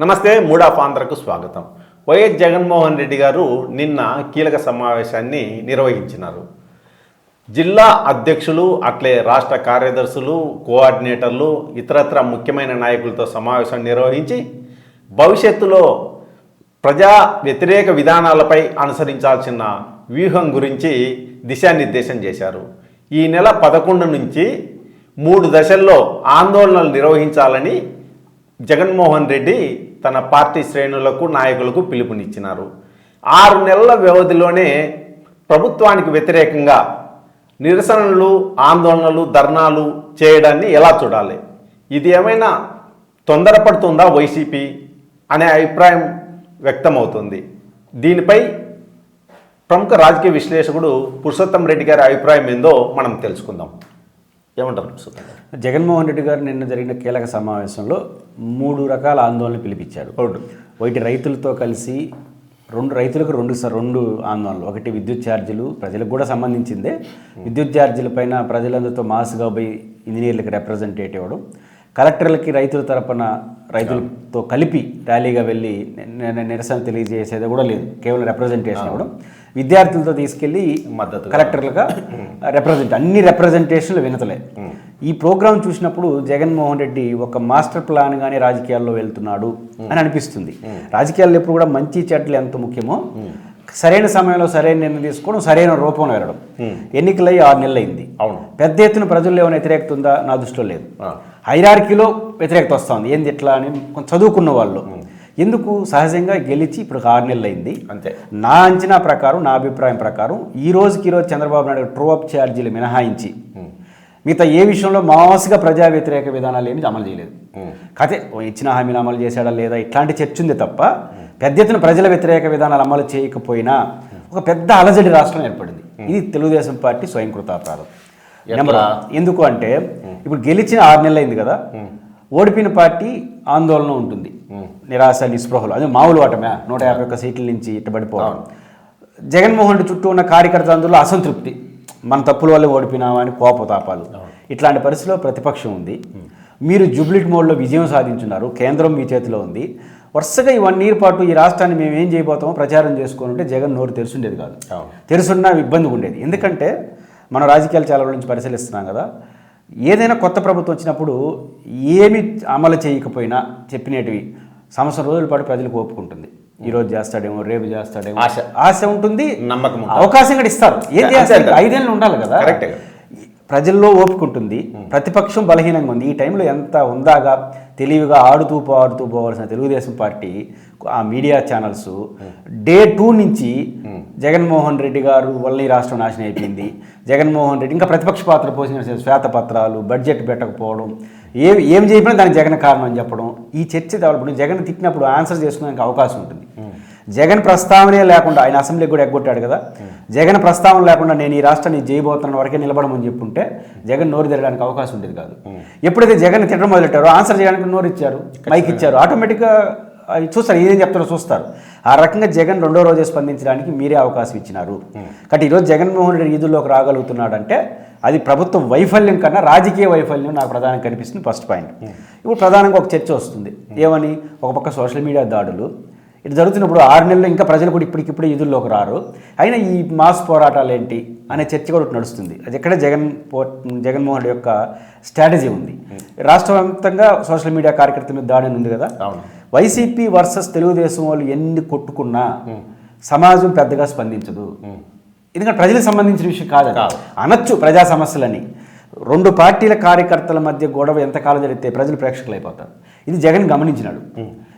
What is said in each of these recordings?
నమస్తే మూడాఫ్ ఆంధ్రకు స్వాగతం. వైఎస్ జగన్మోహన్ రెడ్డి గారు నిన్న కీలక సమావేశాన్ని నిర్వహించినారు. జిల్లా అధ్యక్షులు అట్లే రాష్ట్ర కార్యదర్శులు కోఆర్డినేటర్లు ఇతరత్ర ముఖ్యమైన నాయకులతో సమావేశం నిర్వహించి భవిష్యత్తులో ప్రజా వ్యతిరేక విధానాలపై అనుసరించాల్సిన వ్యూహం గురించి దిశానిర్దేశం చేశారు. ఈ నెల పదకొండు నుంచి మూడు దశల్లో ఆందోళనలు నిర్వహించాలని జగన్మోహన్ రెడ్డి తన పార్టీ శ్రేణులకు నాయకులకు పిలుపునిచ్చినారు. ఆరు నెలల వ్యవధిలోనే ప్రభుత్వానికి వ్యతిరేకంగా నిరసనలు ఆందోళనలు ధర్నాలు చేయడాన్ని ఎలా చూడాలి? ఇది ఏమైనా తొందరపడుతుందా వైసీపీ? అనే అభిప్రాయం వ్యక్తమవుతుంది. దీనిపై ప్రముఖ రాజకీయ విశ్లేషకుడు పురుషోత్తం రెడ్డి గారి అభిప్రాయం ఏందో మనం తెలుసుకుందాం. ఏమంటారు జగన్మోహన్ రెడ్డి గారు నిన్న జరిగిన కీలక సమావేశంలో మూడు రకాల ఆందోళనలు పిలిపించారు. ఒకటి రైతులతో కలిసి రెండు రైతులకు రెండు రెండు ఆందోళనలు. ఒకటి విద్యుత్ ఛార్జీలు ప్రజలకు కూడా సంబంధించిందే. విద్యుత్ ఛార్జీల పైన ప్రజలందరితో మాస్గా పోయి ఇంజనీర్లకు రిప్రజెంటేటివ్ ఇవ్వడం. కలెక్టర్లకి రైతుల తరపున రైతులతో కలిపి ర్యాలీగా వెళ్ళి నిరసన తెలియజేసేది కూడా లేదు. కేవలం రిప్రజెంటేషన్ ఇవ్వడం. విద్యార్థులతో తీసుకెళ్ళి మద్దతుగా. కలెక్టర్లుగా రిప్రజెంట్ అన్ని రిప్రజెంటేషన్లు వినతలే. ఈ ప్రోగ్రాం చూసినప్పుడు జగన్మోహన్ రెడ్డి ఒక మాస్టర్ ప్లాన్ గానే రాజకీయాల్లో వెళ్తున్నాడు అని అనిపిస్తుంది. రాజకీయాల్లో ఎప్పుడు కూడా మంచి చెడ్డలు ఎంత ముఖ్యమో సరైన సమయంలో సరైన నిర్ణయం తీసుకోవడం సరైన రూపంలో వెళ్ళడం. ఎన్నికలై ఆరు నెలలు అయింది అవును. పెద్ద ఎత్తున ప్రజల్లో ఏమైనా వ్యతిరేకత ఉందా? నా దృష్టిలో లేదు. హైరార్కీలో వ్యతిరేకత వస్తుంది ఏంది ఇట్లా అని కొంచెం చదువుకున్న వాళ్ళు. ఎందుకు? సహజంగా గెలిచి ఇప్పుడు ఆరు నెలలు అయింది అంతే. నా అంచనా ప్రకారం నా అభిప్రాయం ప్రకారం ఈ రోజుకి ఈరోజు చంద్రబాబు నాయుడు ట్రూ అప్ ఛార్జీలు మినహాయించి మిగతా ఏ విషయంలో మామూలుగా ప్రజా వ్యతిరేక విధానాలు ఏమి అమలు చేయలేదు. కాకపోతే ఇచ్చిన హామీలు అమలు చేశాడా లేదా? ఇట్లాంటి చర్చ ఉంది తప్ప పెద్ద ఎత్తున ప్రజల వ్యతిరేక విధానాలు అమలు చేయకపోయినా ఒక పెద్ద అలజడి రాష్ట్రం ఏర్పడింది. ఇది తెలుగుదేశం పార్టీ స్వయంకృతాపరాధం నెంబర్. ఎందుకు అంటే ఇప్పుడు గెలిచిన ఆరు నెలలు అయింది కదా ఓడిపోయిన పార్టీ ఆందోళన ఉంటుంది. నిరాశ నిస్పృహలు. అదే మామూలు ఓటమే నూట యాభై ఒక్క సీట్ల నుంచి ఇట్టబడిపోవడం. జగన్మోహన్ రెడ్డి చుట్టూ ఉన్న కార్యకర్తల అందులో అసంతృప్తి. మన తప్పుల వల్ల ఓడిపోయినామా అని కోపతాపాలు. ఇట్లాంటి పరిస్థితిలో ప్రతిపక్షం ఉంది. మీరు జూబ్లిట్ మోడ్లో విజయం సాధించున్నారు. కేంద్రం మీ చేతిలో ఉంది. వరుసగా ఈ వన్ ఇయర్ పాటు ఈ రాష్ట్రాన్ని మేము ఏం చేయబోతామో ప్రచారం చేసుకుని ఉంటే జగన్ నోరు తెరుచుండేది కాదు. అవును. తెరుసున్న ఇబ్బందిగా ఉండేది ఎందుకంటే మన రాజకీయాలు చాలా నుంచి పరిశీలిస్తున్నాం కదా. ఏదైనా కొత్త ప్రభుత్వం వచ్చినప్పుడు ఏమి అమలు చేయకపోయినా చెప్పినటివి సంవత్సరం రోజుల పాటు ప్రజలకు ఒప్పుకుంటుంది ఈ రోజు చేస్తాడేమో రేపు చేస్తాడేమో ఆశ. ఆశ ఉంటుంది నమ్మకం. అవకాశం కూడా ఇస్తారు ఏం చేస్తారు. ఐదేళ్ళు ఉండాలి కదా. ప్రజల్లో ఓపిక ఉంటుంది ప్రతిపక్షం బలహీనంగా ఉంది ఈ టైంలో ఎంత ఉందాగా తెలివిగా ఆడుతూ పాడుతూ పోవాల్సిన తెలుగుదేశం పార్టీ ఆ మీడియా ఛానల్స్ డే టూ నుంచి జగన్మోహన్ రెడ్డి గారు వల్ల ఈ రాష్ట్రం నాశనం అయిపోయింది. జగన్మోహన్ రెడ్డి ఇంకా ప్రతిపక్ష పాత్ర పోసిన శ్వేతపత్రాలు బడ్జెట్ పెట్టకపోవడం ఏ ఏం చేయకపోయినా దానికి జగన్ కారణం అని చెప్పడం ఈ చర్చ ఇప్పుడు జగన్ తిట్టినప్పుడు ఆన్సర్ చేసుకోవడానికి అవకాశం ఉంటుంది. జగన్ ప్రస్తావనే లేకుండా ఆయన అసెంబ్లీకి కూడా ఎగ్గొట్టాడు కదా. జగన్ ప్రస్తావన లేకుండా నేను ఈ రాష్ట్రాన్ని జయబోతున్నాను వరకే నిలబడమని చెప్పుంటే జగన్ నోరు తెరడానికి అవకాశం ఉండేది కాదు. ఎప్పుడైతే జగన్ తిట్టడం మొదలెట్టారో ఆన్సర్ చేయడానికి నోరు ఇచ్చారు మైక్ ఇచ్చారు. ఆటోమేటిక్గా చూస్తారు ఏదేం చెప్తారో చూస్తారు. ఆ రకంగా జగన్ రెండో రోజే స్పందించడానికి మీరే అవకాశం ఇచ్చినారు. కాబట్టి ఈరోజు జగన్మోహన్ రెడ్డి ఈదుల్లోకి రాగలుగుతున్నాడంటే అది ప్రభుత్వ వైఫల్యం కన్నా రాజకీయ వైఫల్యం నాకు ప్రధానంగా కనిపిస్తుంది ఫస్ట్ పాయింట్. ఇప్పుడు ప్రధానంగా ఒక చర్చ వస్తుంది. ఏమని? ఒక పక్క సోషల్ మీడియా దాడులు ఇటు జరుగుతున్నప్పుడు ఆరు నెలలు ఇంకా ప్రజలు కూడా ఇప్పటికిప్పుడే ఈదుల్లోకి రారు. అయినా ఈ మాస్ పోరాటాలు ఏంటి అనే చర్చ కూడా నడుస్తుంది. అది ఎక్కడ జగన్ పో జగన్మోహన్ రెడ్డి యొక్క స్ట్రాటజీ ఉంది. రాష్ట్ర వ్యాప్తంగా సోషల్ మీడియా కార్యకర్తల మీద దాడి ఉంది కదా. వైసీపీ వర్సెస్ తెలుగుదేశం వాళ్ళు ఎన్ని కొట్టుకున్నా సమాజం పెద్దగా స్పందించదు. ఎందుకంటే ప్రజలకు సంబంధించిన విషయం. కాదు. అనొచ్చు ప్రజా సమస్యలని. రెండు పార్టీల కార్యకర్తల మధ్య గొడవ ఎంతకాలం జరిగితే ప్రజలు ప్రేక్షకులు అయిపోతారు. ఇది జగన్ గమనించినాడు.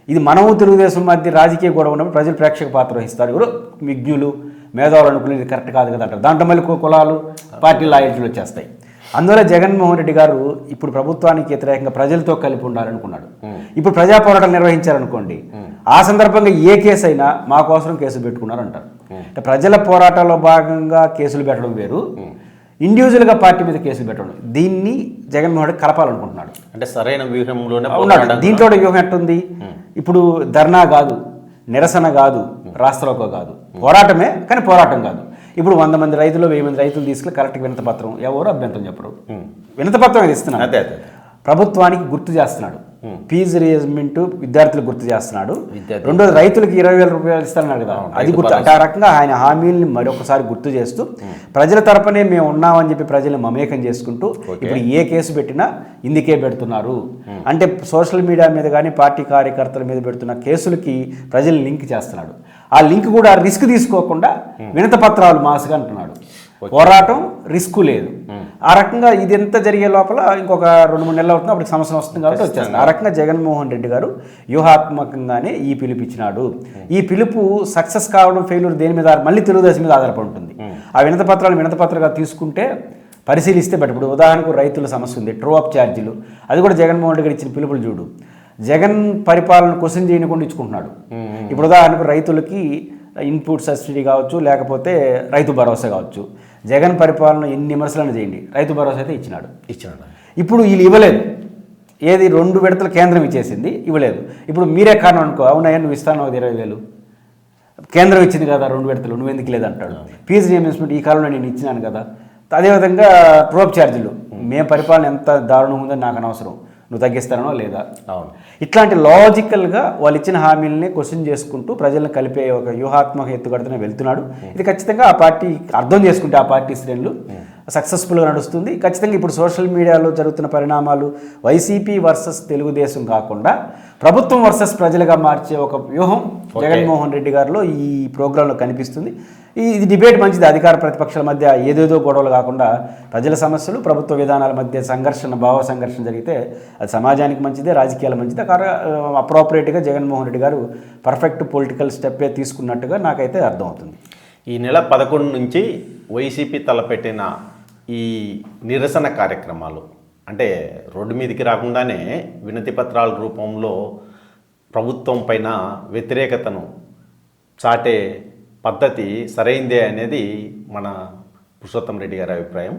ఇది మనము తెలుగుదేశం మధ్య రాజకీయ గొడవ ఉన్నప్పుడు ప్రజలు ప్రేక్షక పాత్ర వహిస్తారు. ఎవరు? విజ్ఞులు మేధావులు అనుకునేది కరెక్ట్ కాదు కదా అంటారు. దాంట్లో మళ్ళీ కులాలు పార్టీ లాయల్టీలు వచ్చేస్తాయి. అందువల్ల జగన్మోహన్ రెడ్డి గారు ఇప్పుడు ప్రభుత్వానికి వ్యతిరేకంగా ప్రజలతో కలిపి ఉండాలనుకున్నాడు. ఇప్పుడు ప్రజా పోరాటాలు నిర్వహించారనుకోండి ఆ సందర్భంగా ఏ కేసు అయినా మా కోసం కేసు పెట్టుకున్నారు అంటారు అంటే ప్రజల పోరాటాల్లో భాగంగా కేసులు పెట్టడం వేరు. ఇండివిజువల్గా పార్టీ మీద కేసులు పెట్టడం దీన్ని జగన్మోహన్ రెడ్డి కలపాలనుకుంటున్నాడు. అంటే సరైన వ్యూహంలోనే ఉన్నాడు. దీంట్లో వ్యూహం ఎట్టుంది? ఇప్పుడు ధర్నా కాదు నిరసన కాదు రాష్ట్రలోకో కాదు. పోరాటమే కానీ పోరాటం కాదు. ఇప్పుడు వంద మంది రైతులు వెయ్యి మంది రైతులు తీసుకెళ్ళి కరెక్ట్గా వినతపత్రం ఎవరు అభ్యంతరం చెప్పరు. వినతపత్రం అదే. ప్రభుత్వానికి గుర్తు చేస్తున్నాడు. ఫీజు రియజ్మెంట్ విద్యార్థులకు గుర్తు చేస్తున్నాడు. రెండోది రైతులకు ఇరవై వేల రూపాయలు ఇస్తానన్నాడు కదా అది గుర్తు ఆ రకంగా ఆయన హామీల్ని మరొకసారి గుర్తు చేస్తూ ప్రజల తరపునే మేము ఉన్నామని చెప్పి ప్రజల్ని మమేకం చేసుకుంటూ ఇప్పుడు ఏ కేసు పెట్టినా ఇందుకే పెడుతున్నారు. అంటే సోషల్ మీడియా మీద కానీ పార్టీ కార్యకర్తల మీద పెడుతున్న కేసులకి ప్రజలు లింక్ చేస్తున్నాడు. ఆ లింక్ కూడా రిస్క్ తీసుకోకుండా వినత పత్రాలు మాసుగా అంటున్నాడు. పోరాటం రిస్క్ లేదు. ఆ రకంగా ఇది ఎంత జరిగే లోపల ఇంకొక రెండు మూడు నెలలు అవుతుంది అప్పుడు సంవత్సరం వస్తుంది కాబట్టి వచ్చేస్తుంది. ఆ రకంగా జగన్మోహన్ రెడ్డి గారు వ్యూహాత్మకంగానే ఈ పిలుపు ఇచ్చినాడు. ఈ పిలుపు సక్సెస్ కావడం ఫెయిల్యూర్ దేని మీద మళ్ళీ తెలుగుదేశం మీద ఆధారపడి ఉంటుంది. ఆ వినత పత్రాలు వినత పత్రాలుగా తీసుకుంటే పరిశీలిస్తే బట్ ఇప్పుడు ఉదాహరణకు రైతుల సమస్య ఉంది ట్రూ అప్ ఛార్జీలు. అది కూడా జగన్మోహన్ రెడ్డి గారు ఇచ్చిన పిలుపులు చూడు. జగన్ పరిపాలన క్వశ్చన్ చేయకుండా ఇచ్చుకుంటున్నాడు. ఇప్పుడు ఉదాహరణకు రైతులకి ఇన్పుట్ సబ్సిడీ కావచ్చు లేకపోతే రైతు భరోసా కావచ్చు. జగన్ పరిపాలన ఎన్ని విమర్శలను చేయండి. రైతు భరోసా అయితే ఇచ్చినాడు. ఇచ్చినాడు. ఇప్పుడు వీళ్ళు ఇవ్వలేదు. ఏది రెండు విడతలు కేంద్రం ఇచ్చేసింది ఇవ్వలేదు. ఇప్పుడు మీరే కారణం అనుకో అవునయ్యా నువ్వు ఇస్తాను ఒక ఇరవై వేలు. కేంద్రం ఇచ్చింది కదా రెండు విడతలు నువ్వు ఎందుకు లేదంటాడు ఫీజు రియంబర్స్మెంట్ ఈ కాలంలో నేను ఇచ్చినాను కదా. అదేవిధంగా ట్రోప్ ఛార్జీలు. మేము పరిపాలన ఎంత దారుణంగా ఉందో నాకు అనవసరం. నువ్వు తగ్గిస్తానో లేదా? అవును. ఇట్లాంటి లాజికల్గా వాళ్ళు ఇచ్చిన హామీలని క్వశ్చన్ చేసుకుంటూ ప్రజలను కలిపే ఒక వ్యూహాత్మక ఎత్తుగడతనే వెళ్తున్నాడు. ఇది ఖచ్చితంగా ఆ పార్టీ అర్థం చేసుకుంటే ఆ పార్టీ శ్రేణులు. సక్సెస్ఫుల్గా నడుస్తుంది. ఖచ్చితంగా ఇప్పుడు సోషల్ మీడియాలో జరుగుతున్న పరిణామాలు వైసీపీ వర్సెస్ తెలుగుదేశం కాకుండా ప్రభుత్వం వర్సెస్ ప్రజలుగా మార్చే ఒక వ్యూహం జగన్మోహన్ రెడ్డి గారిలో ఈ ప్రోగ్రాంలో కనిపిస్తుంది. ఈ ఇది డిబేట్ మంచిది. అధికార ప్రతిపక్షాల మధ్య ఏదేదో గొడవలు కాకుండా ప్రజల సమస్యలు ప్రభుత్వ విధానాల మధ్య సంఘర్షణ భావ సంఘర్షణ జరిగితే అది సమాజానికి మంచిదే రాజకీయాల మంచిదే. కార అప్రోపరేట్గా జగన్మోహన్ రెడ్డి గారు పర్ఫెక్ట్ పొలిటికల్ స్టెప్పే తీసుకున్నట్టుగా నాకైతే అర్థమవుతుంది. ఈ నెల పదకొండు నుంచి వైసీపీ తలపెట్టిన ఈ నిరసన కార్యక్రమాలు. అంటే రోడ్డు మీదకి రాకుండానే వినతి పత్రాల రూపంలో ప్రభుత్వం పైన వ్యతిరేకతను చాటే పద్ధతి సరైందే అనేది మన పురుషోత్తం రెడ్డి గారి అభిప్రాయం.